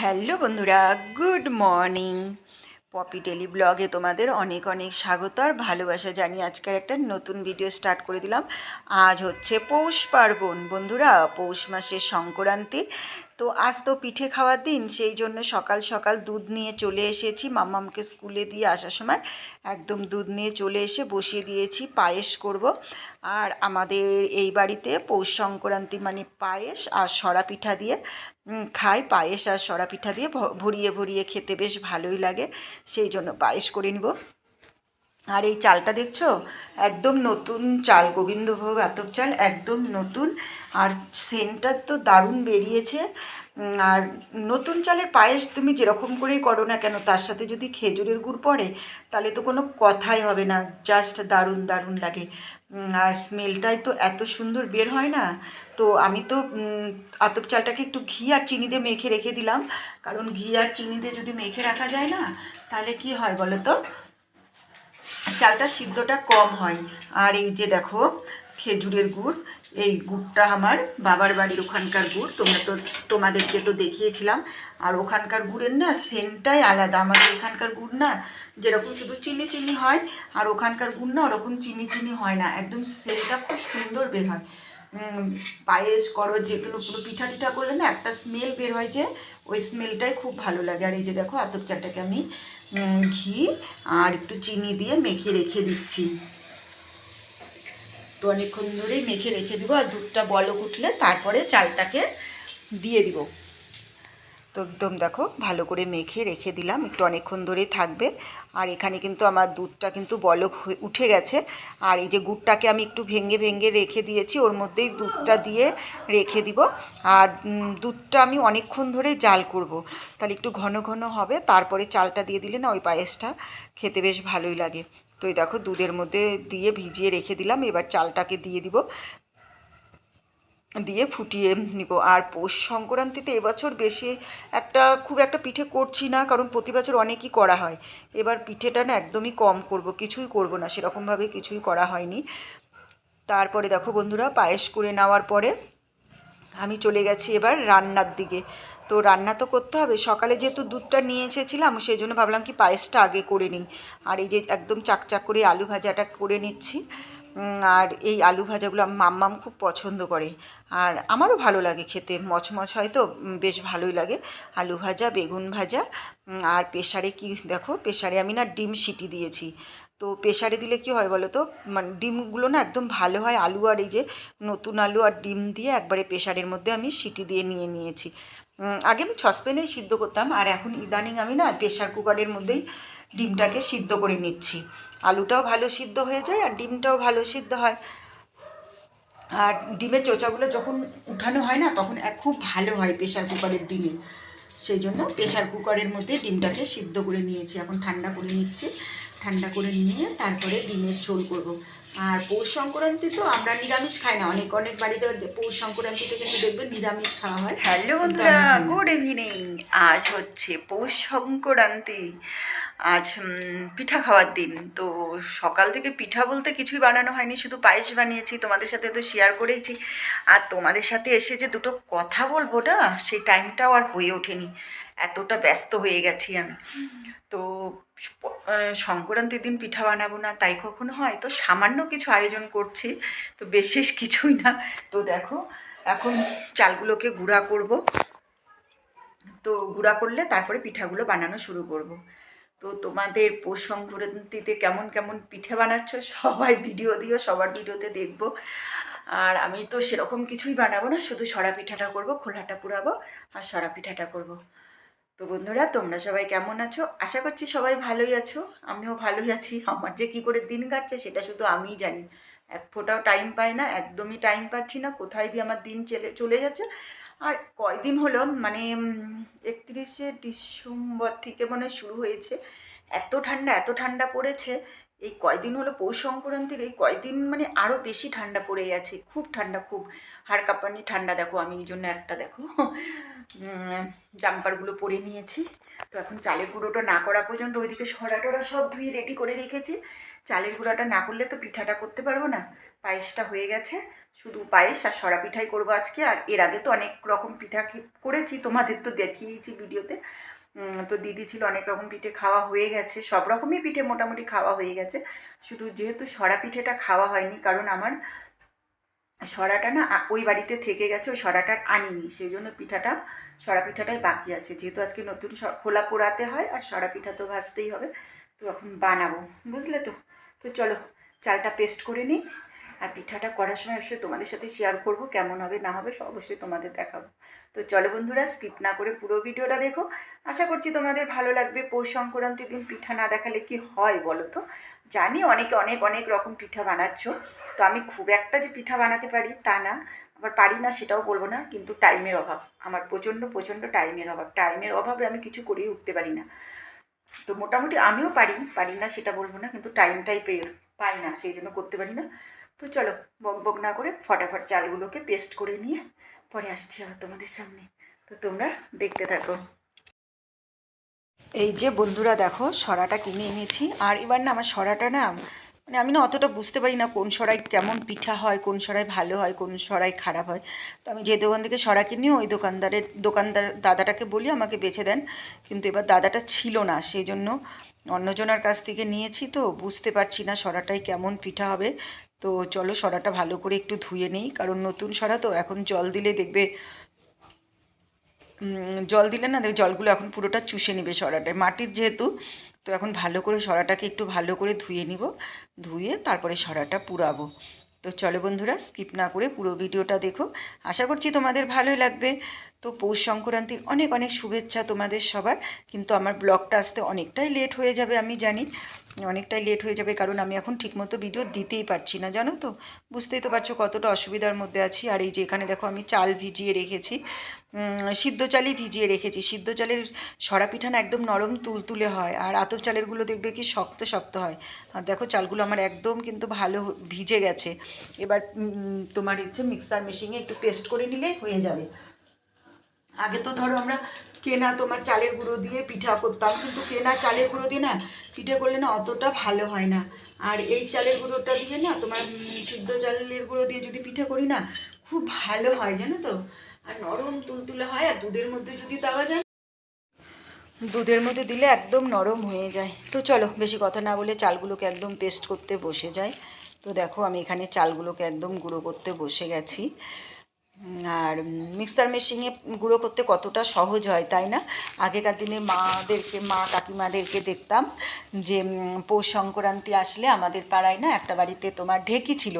Hello বন্ধুরা, good morning. Poppy daily ব্লগে তোমাদের অনেক অনেক স্বাগত আর ভালোবাসা জানিয়ে আজকের একটা নতুন ভিডিও স্টার্ট করে দিলাম। আজ হচ্ছে পৌষ পার্বণ বন্ধুরা, পৌষ মাসের সংক্রান্তি। তো আজ তো পিঠে খাওয়ার দিন, সেই জন্য সকাল সকাল দুধ নিয়ে চলে এসেছি। মাম্মামকে স্কুলে দিয়ে আসার সময় একদম দুধ নিয়ে চলে এসে বসিয়ে দিয়েছি, পায়েস করব। আর আমাদের এই বাড়িতে পৌষ সংক্রান্তি মানে পায়েস আর সরা পিঠা দিয়ে। খাই, পায়েস আর সরা পিঠা দিয়ে ভরিয়ে ভরিয়ে খেতে বেশ ভালোই লাগে। সেই জন্য পায়েস করে নিব। আর এই চালটা দেখছ? একদম নতুন চাল, গোবিন্দভোগ আতপ চাল, একদম নতুন। আর সেন্টটা তো দারুণ বেরিয়েছে। আর নতুন চালের পায়েস তুমি যেরকম করেই করো না কেন, তার সাথে যদি খেজুরের গুড় পড়ে, তাহলে তো কোনো কথাই হবে না। জাস্ট দারুণ দারুণ লাগে। আর স্মেলটাই তো এত সুন্দর বের হয় না। তো আমি তো আতপ চালটাকে একটু ঘি আর চিনি দিয়ে মেখে রেখে দিলাম। কারণ ঘি আর চিনি দিয়ে যদি মেখে রাখা যায় না, তাহলে কি হয় বলো তো? চালটা সিদ্ধটা কম হয়। আর এই যে দেখো, খেজুরের গুড়, এই গুড়টা আমার বাবার বাড়ির ওখানকার গুড়, তোমরা তো তোমাদেরকে তো দেখিয়েছিলাম। আর ওখানকার গুড়ের না সেন্টটাই আলাদা। আমাদের এখানকার গুড় না যেরকম শুধু চিনি চিনি হয়, আর ওখানকার গুড় না ওরকম চিনি চিনি হয় না। একদম সেন্টটা খুব সুন্দর বের হয়। পায়েস করো যে কোনো পুরো পিঠা টিঠা করলে না একটা স্মেল বের হয় যে, ওই স্মেলটাই খুব ভালো লাগে। আর এই যে দেখো, আতপ চাটাকে আমি ঘি আর একটু চিনি দিয়ে মেখে রেখে দিচ্ছি। তো অনেকক্ষণ ধরেই মেখে রেখে দিব আর দুধটা বলক উঠলে তারপরে চালটাকে দিয়ে দিব। তো একদম দেখো, ভালো করে মেখে রেখে দিলাম, একটু অনেকক্ষণ ধরেই থাকবে। আর এখানে কিন্তু আমার দুধটা কিন্তু বলক উঠে গেছে। আর এই যে গুড়টাকে আমি একটু ভেঙে ভেঙে রেখে দিয়েছি, ওর মধ্যেই দুধটা দিয়ে রেখে দিব। আর দুধটা আমি অনেকক্ষণ ধরে জাল করব। তাহলে একটু ঘন ঘন হবে, তারপরে চালটা দিয়ে দিলে না ওই পায়েসটা খেতে বেশ ভালোই লাগে। তো এই দেখো, দুধের মধ্যে দিয়ে ভিজিয়ে রেখে দিলাম, এবার চালটাকে দিয়ে দিব। দিয়ে ফুটিয়ে নিব। আর পৌষ সংক্রান্তিতে এবছর বেশি একটা খুব একটা পিঠে করছি না, কারণ প্রতি বছর অনেকই করা হয়। এবার পিঠেটা না একদমই কম করব, কিছুই করব না, সেরকমভাবে কিছুই করা হয়নি। তারপরে দেখো বন্ধুরা, পায়েস করে নেওয়ার পরে আমি চলে গেছি এবার রান্নার দিকে। তো রান্না তো করতে হবে, সকালে যেহেতু দুধটা নিয়ে এসেছিলাম সেই জন্য ভাবলাম কি পায়েসটা আগে করে নিই। আর এই যে একদম চাকচাক করে আলু ভাজাটা করে নিচ্ছি। আর এই আলু ভাজাগুলো মাম্মাম খুব পছন্দ করে। আর আমারও ভালো লাগে খেতে, মচমচ হয় তো বেশ ভালোই লাগে। আলু ভাজা, বেগুন ভাজা আর প্রেশারে কি, দেখো প্রেশারে আমি না ডিম সিটি দিয়েছি। তো প্রেশারে দিলে কি হয় বলো তো মানে ডিমগুলো না একদম ভালো হয় আলু আর এই যে নতুন আলু আর ডিম দিয়ে একবারে প্রেশারের মধ্যে আমি সিটি দিয়ে নিয়ে নিয়েছি। আগে আমি সসপ্যানেই সিদ্ধ করতাম, আর এখন ইদানিং আমি না প্রেশার কুকারের মধ্যেই ডিমটাকে সিদ্ধ করে নিচ্ছি। আলুটাও ভালো সিদ্ধ হয়ে যায় আর ডিমটাও ভালো সিদ্ধ হয়। আর ডিমের চোচাগুলো যখন উঠানো হয় না তখন এক খুব ভালো হয় প্রেশার কুকারের ডিমে। সেই জন্য প্রেশার কুকারের মধ্যে ডিমটাকে সিদ্ধ করে নিয়েছি। এখন ঠান্ডা করে নিচ্ছি। ঠান্ডা করে নিয়ে তারপরে ডিমের ঝোল করব। আর পৌষ সংক্রান্তি তো আমরা নিরামিষ খাই না। অনেক অনেক বাড়িতে পৌষ সংক্রান্তিতে কিন্তু দেখবে নিরামিষ খাওয়া হয়। হ্যালো বন্ধুরা গুড ইভিনিং আজ হচ্ছে পৌষ সংক্রান্তি। আজ পিঠা খাওয়ার দিন। তো সকাল থেকে পিঠা বলতে কিছুই বানানো হয়নি, শুধু পায়েস বানিয়েছি, তোমাদের সাথে তো শেয়ার করেইছি। আর তোমাদের সাথে এসে যে দুটো কথা বলব না, সেই টাইমটাও আর হয়ে ওঠেনি। এতটা ব্যস্ত হয়ে গেছি আমি। তো সংক্রান্তির দিন পিঠা বানাবো না, তাই কখনো হয়? তো সামান্য কিছু আয়োজন করছি, তো বিশেষ কিছুই না। তো দেখো, এখন চালগুলোকে গুঁড়া করব। তো গুঁড়া করলে তারপরে পিঠাগুলো বানানো শুরু করব। তো তোমাদের পৌষ সংক্রান্তিতে কেমন কেমন পিঠে বানাচ্ছ সবাই ভিডিও দিও, সবার ভিডিওতে দেখব। আর আমি তো সেরকম কিছুই বানাবো না, শুধু সরা পিঠাটা করব, খোলাটা পুরাবো আর সরা পিঠাটা করব। তো বন্ধুরা, তোমরা সবাই কেমন আছো? আশা করছি সবাই ভালোই আছো, আমিও ভালোই আছি। আমার যে কী করে দিন কাটছে সেটা শুধু আমিই জানি। এক ফোঁটাও টাইম পাই না, একদমই টাইম পাচ্ছি না, কোথায় দিয়ে আমার দিন চলে চলে যাচ্ছে। আর কয়দিন হলো মানে একত্রিশে ডিসেম্বর থেকে মনে শুরু হয়েছে। এত ঠান্ডা এত ঠান্ডা পড়েছে, এই কয়দিন হলো পৌষ সংক্রান্তির, এই কয়দিন মানে আরও বেশি ঠান্ডা পড়ে গেছে। খুব ঠান্ডা, খুব হাড় কাঁপানি, ঠান্ডা দেখো আমি, এই জন্য একটা দেখো জাম্পারগুলো পরে নিয়েছি। তো এখন চালের গুঁড়োটা না করা পর্যন্ত ওইদিকে সরা টরা সব ধুয়ে রেডি করে রেখেছি। চালের গুঁড়োটা না করলে তো পিঠাটা করতে পারব না, পায়েসটা হয়ে গেছে। শুধু পায়েস আর সরা পিঠাই করব আজকে, আর এর আগে তো অনেক রকম পিঠা করেছি, তোমাদের তো দেখিয়েছি ভিডিওতে। তো দিদি ছিল অনেক রকম পিঠে খাওয়া হয়ে গেছে, সব রকমই পিঠে মোটামুটি খাওয়া হয়ে গেছে। শুধু যেহেতু সরা পিঠেটা খাওয়া হয়নি, কারণ আমার সরাটা না ওই বাড়িতে থেকে গেছে, ওই সরাটার আনিনি সেই জন্য পিঠাটা, সরা পিঠাটাই বাকি আছে। যেহেতু আজকে নতুন খোলা পোড়াতে হয়, আর সরা পিঠা তো ভাজতেই হবে, তো এখন বানাবো, বুঝলে তো? তো চলো, চালটা পেস্ট করে নিই। আর পিঠাটা করার সময় অবশ্যই তোমাদের সাথে শেয়ার করব, কেমন হবে, না হবে, সব অবশ্যই তোমাদের দেখাবো। তো চলো বন্ধুরা স্কিপ না করে পুরো ভিডিওটা দেখো। আশা করছি তোমাদের ভালো লাগবে। পৌষ সংক্রান্তির দিন পিঠা না দেখালে কি হয় বলো তো? জানি অনেকে অনেক অনেক রকম পিঠা বানাচ্ছ। তো আমি খুব একটা যে পিঠা বানাতে পারি তা না। আবার পারি না সেটাও বলব না, কিন্তু টাইমের অভাব। আমার প্রচণ্ড প্রচণ্ড টাইমের অভাব। টাইমের অভাবে আমি কিছু করেই উঠতে পারি না। তো মোটামুটি আমিও পারি পারি না সেটা বলব না, কিন্তু টাইমটাই পেয়ে পাই না, সেই জন্য করতে পারি না। তো চলো, বক বক না করে ফটাফট চালগুলোকে পেস্ট করে নিয়ে পরে আসছি আবার তোমাদের সামনে। তো তোমরা দেখতে থাকো। এই যে বন্ধুরা দেখো, সরাটা কিনে এনেছি। আর এবার না আমার সরাটা না মানে আমি না অতটা বুঝতে পারি না কোন সরাই কেমন পিঠা হয়, কোন সরাই ভালো হয়, কোন সরাই খারাপ হয়। তো আমি যে দোকান থেকে সরা কিনি, ওই দোকানদারের, দোকানদার দাদাটাকে বলি আমাকে বেছে দেন। কিন্তু এবার দাদাটা ছিল না সেই জন্য অন্যজনের কাছ থেকে নিয়েছি তো, বুঝতে পারছি না সরাটাই কেমন পিঠা হবে। তো চলো সরাটা ভালো করে একটু ধুয়ে নিই, কারণ নতুন সরা তো, এখন জল দিলে দেখবে জল দিলে না দেখবে জলগুলো এখন পুরোটা চুষে নেবে সরাটায়। মাটির যেহেতু, তো এখন ভালো করে সরাটাকে একটু ভালো করে ধুয়ে নিব, ধুয়ে তারপরে সরাটা পুরাবো। তো চলো বন্ধুরা, স্কিপ না করে পুরো ভিডিওটা দেখো। আশা করছি তোমাদের ভালোই লাগবে। তো পৌষ সংক্রান্তির অনেক অনেক শুভেচ্ছা তোমাদের সবার। কিন্তু আমার ব্লগটা আসতে অনেকটাই লেট হয়ে যাবে, আমি জানি। অনেকটাই লেট হয়ে যাবে কারণ আমি এখন ঠিকমতো ভিডিও দিতেই পারছি না, জানো তো? বুঝতেই তো পারছ কতটা অসুবিধার মধ্যে আছি। আর এই যে এখানে দেখো আমি চাল ভিজিয়ে রেখেছি। সিদ্ধ চালই ভিজিয়ে রেখেছি। সিদ্ধ চালের সরা পিঠা না একদম নরম তুলতুলে হয়। আর আতর চালেরগুলো দেখবে কি শক্ত শক্ত হয়। আর দেখো চালগুলো আমার একদম কিন্তু ভালো ভিজে গেছে। এবার তোমার হচ্ছে মিক্সার মেশিনে একটু পেস্ট করে নিলেই হয়ে যাবে। আগে তো ধরো আমরা কেনা তোমার চালের গুঁড়ো দিয়ে পিঠা করতাম, কিন্তু কেনা চালের গুঁড়ো দিয়ে না, পিঠে করলে না অতটা ভালো হয় না। আর এই চালের গুঁড়োটা দিয়ে না তোমার সিদ্ধ চালের গুঁড়ো দিয়ে যদি পিঠে করি না, খুব ভালো হয়, জানো তো? আর নরম তুলতুলে হয়, আর দুধের মধ্যে যদি দেওয়া যায়, দুধের মধ্যে দিলে একদম নরম হয়ে যায়। তো চলো, বেশি কথা না বলে চালগুলোকে একদম পেস্ট করতে বসে যায় তো দেখো, আমি এখানে চালগুলোকে একদম গুঁড়ো করতে বসে গেছি। আর মিক্সার মেশিনে গুঁড়ো করতে কতটা সহজ হয়, তাই না? আগেকার দিনে মাদেরকে, মা কাকিমাদেরকে দেখতাম যে পৌষ সংক্রান্তি আসলে আমাদের পাড়ায় না একটা বাড়িতে তোমার ঢেকি ছিল।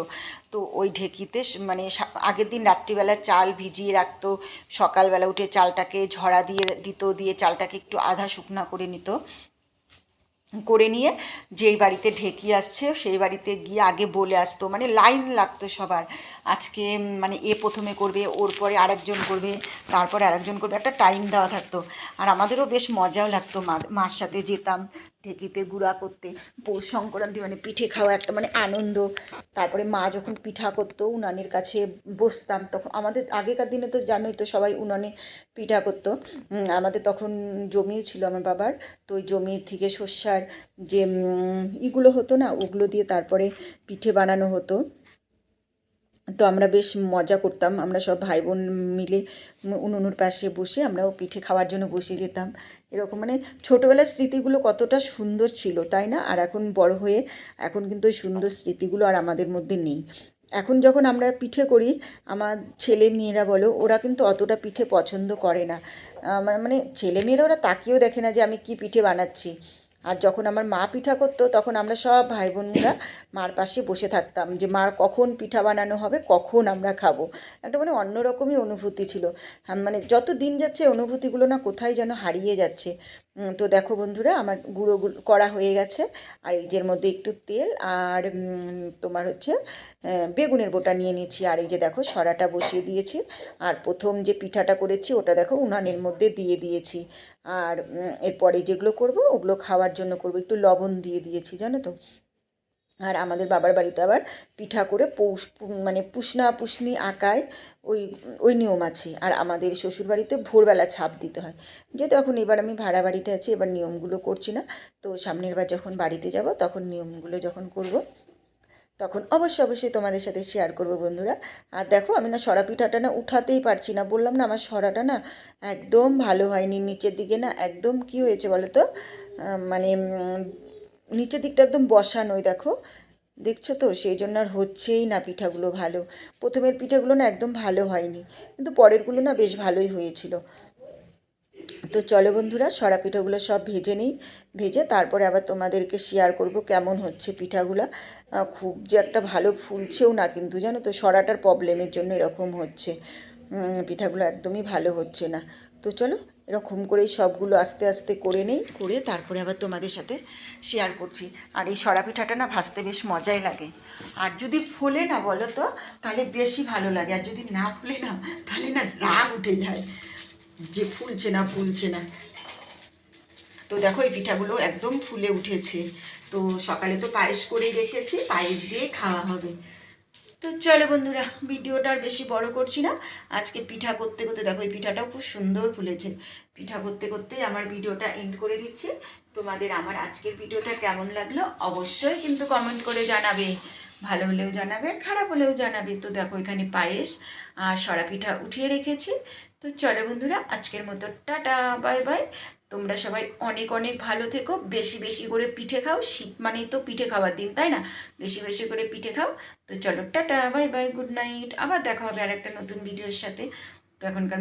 তো ওই ঢেকিতে মানে আগের দিন রাত্রিবেলা চাল ভিজিয়ে রাখতো, সকালবেলা উঠে চালটাকে ঝরা দিয়ে দিত, দিয়ে চালটাকে একটু আধা শুকনা করে নিত। করে নিয়ে যেই বাড়িতে ঢেকি আসছে, সেই বাড়িতে গিয়ে আগে বলে আসতো মানে লাইন লাগতো সবার। আজকে মানে এ প্রথমে করবে, ওর পরে আরেকজন করবে, তারপরে আরেকজন করবে, একটা টাইম দেওয়া থাকতো। আর আমাদেরও বেশ মজাও লাগতো মার সাথে যেতাম, ঢেকিতে গুঁড়া করতে, পৌষ সংক্রান্তি মানে পিঠে খাওয়া একটা মানে আনন্দ। তারপরে মা যখন পিঠা করতো, উনানের কাছে বসতাম, তখন আমাদের আগেকার দিনে তো জানোই তো সবাই উনানে পিঠা করতো। আমাদের তখন জমিও ছিল আমার বাবার, তো ওই জমি থেকে শস্যার যে ইগুলো হতো না, ওগুলো দিয়ে তারপরে পিঠে বানানো হতো। তো আমরা বেশ মজা করতাম। আমরা সব ভাই বোন মিলে উনুনের পাশে বসে আমরাও পিঠে খাওয়ার জন্য বসে যেতাম। এরকম মানে ছোটোবেলার স্মৃতিগুলো কতটা সুন্দর ছিল, তাই না? আর এখন বড় হয়ে এখন কিন্তু ওই সুন্দর স্মৃতিগুলো আর আমাদের মধ্যে নেই। এখন যখন আমরা পিঠে করি, আমার ছেলে মেয়েরা বলো, ওরা কিন্তু অতটা পিঠে পছন্দ করে না। মানে ছেলে মেয়েরা ওরা তাকিয়েও দেখে না যে আমি কি পিঠে বানাচ্ছি। আর যখন আমার মা পিঠা করতো, তখন আমরা সব ভাই বোনরা মার পাশে বসে থাকতাম যে মার কখন পিঠা বানানো হবে? কখন আমরা খাব? একটা মানে অন্যরকমই অনুভূতি ছিল। মানে যত দিন যাচ্ছে, অনুভূতিগুলো না কোথায় যেন হারিয়ে যাচ্ছে। তো দেখো বন্ধুরা, আমার গুঁড়ো করা হয়ে গেছে। আর এই যে মধ্যে একটু তেল আর তোমার হচ্ছে বেগুনের বোটা নিয়ে নিয়েছি। আর এই যে দেখো সরাটা বসিয়ে দিয়েছি। আর প্রথম যে পিঠাটা করেছি, ওটা দেখো উনানের মধ্যে দিয়ে দিয়েছি। আর এরপরে যেগুলো করব, ওগুলো খাওয়ার জন্য করব। একটু লবণ দিয়ে দিয়েছি, জানো তো? আর আমাদের বাবার বাড়িতে আবার পিঠা করে পৌষ মানে পুষনা পুষনি আঁকায় ওই ওই নিয়ম আছে। আর আমাদের শ্বশুর বাড়িতে ভোরবেলা ছাপ দিতে হয়। যেহেতু এখন এবার আমি ভাড়া বাড়িতে আছি, এবার নিয়মগুলো করছি না। তো সামনের বার যখন বাড়িতে যাব, তখন নিয়মগুলো যখন করব, তখন অবশ্যই অবশ্যই তোমাদের সাথে শেয়ার করব বন্ধুরা। আর দেখো, আমি না সরা পিঠাটা না উঠাতেই পারছি না। বললাম না, আমার সরাটা না একদম ভালো হয়নি। নিচের দিকে না একদম কি হয়েছে বলো তো মানে নিচের দিকটা একদম বসানোই, দেখো। দেখছ তো? সেই জন্য আর হচ্ছেই না পিঠাগুলো ভালো। প্রথমের পিঠাগুলো না একদম ভালো হয়নি, কিন্তু পরেরগুলো না বেশ ভালোই হয়েছিল। তো চলো বন্ধুরা, সরা পিঠাগুলো সব ভেজে নিই। ভেজে তারপরে আবার তোমাদেরকে শেয়ার করব কেমন হচ্ছে পিঠাগুলো। খুব যে একটা ভালো ফুলছেও না কিন্তু, জানো তো? সরাটার প্রবলেমের জন্য এরকম হচ্ছে। পিঠাগুলো একদমই ভালো হচ্ছে না। তো চলো এরকম করেই সবগুলো আস্তে আস্তে করে নেই। করে তারপরে আবার তোমাদের সাথে শেয়ার করছি। আর এই সরা পিঠাটা না ভাজতে বেশ মজাই লাগে। আর যদি ফোলে না বলো তো, তাহলে বেশি ভালো লাগে। আর যদি না ফুলে না, তাহলে না রাগ উঠে যায়। যে ফুলছে না ফুলছে না। তো দেখো এই পিঠাগুলো একদম ফুলে উঠেছে। তো সকালে তো পায়েস করে রেখেছি, পায়েস দিয়ে খাওয়া হবে। তো চলো বন্ধুরা, ভিডিওটা আর বেশি বড় করছি না। আজকে পিঠা করতে করতে দেখো, এই পিঠাটাও খুব সুন্দর ফুলেছে। পিঠা করতে করতেই আমার ভিডিওটা এন্ড করে দিচ্ছি। তোমাদের আমার আজকের ভিডিওটা কেমন লাগল অবশ্যই কিন্তু কমেন্ট করে জানাবে। ভালো হলেও জানাবে, খারাপ হলেও জানাবে। তো দেখো, এখানে পায়েস আর সরা পিঠা উঠিয়ে রেখেছি। তো চলো বন্ধুরা, আজকের মতো টাটা, বাই বাই। তোমরা সবাই অনেক অনেক ভালো থেকো। বেশি বেশি করে পিঠে খাও। শীত মানেই তো পিঠে খাওয়ার দিন, তাই না? বেশি বেশি করে পিঠে খাও। তো চলো, tata, bye bye, good night. আবার দেখা হবে আর একটা নতুন ভিডিওর সাথে। তো এখনকার